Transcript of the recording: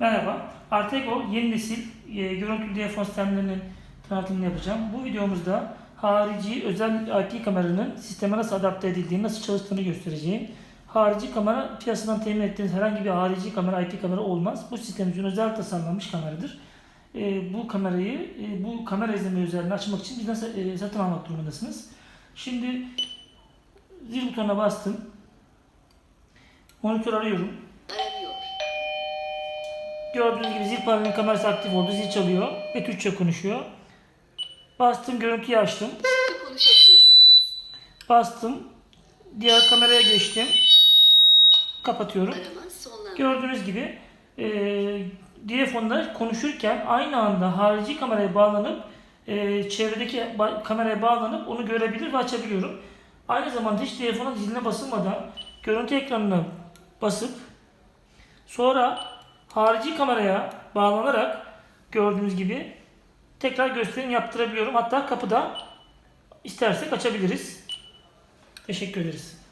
Merhaba, Artego yeni nesil e, görüntülü diyafon sistemlerinin tanıtımını yapacağım. Bu videomuzda harici özel IP kameranın sisteme nasıl adapte edildiğini, nasıl çalıştığını göstereceğim. Harici kamera piyasadan temin ettiğiniz herhangi bir harici kamera IP kamera olmaz. Bu sistem için özel tasarlanmış kameradır. E, bu kamerayı, e, bu kamera izleme özelliğini açmak için bizden e, satın almak durumundasınız. Şimdi zil butonuna bastım. Monitör arıyorum. Gördüğünüz gibi zil panelinin kamerası aktif oldu. Zil çalıyor ve Türkçe konuşuyor. Bastım görüntüyü açtım. Bastım. Diğer kameraya geçtim. Kapatıyorum. Gördüğünüz gibi e, diyafonda konuşurken aynı anda harici kameraya bağlanıp e, çevredeki ba- kameraya bağlanıp onu görebilir ve açabiliyorum. Aynı zamanda hiç diyafonun ziline basılmadan görüntü ekranına basıp sonra harici kameraya bağlanarak gördüğünüz gibi tekrar gösterim yaptırabiliyorum. Hatta kapıda istersek açabiliriz. Teşekkür ederiz.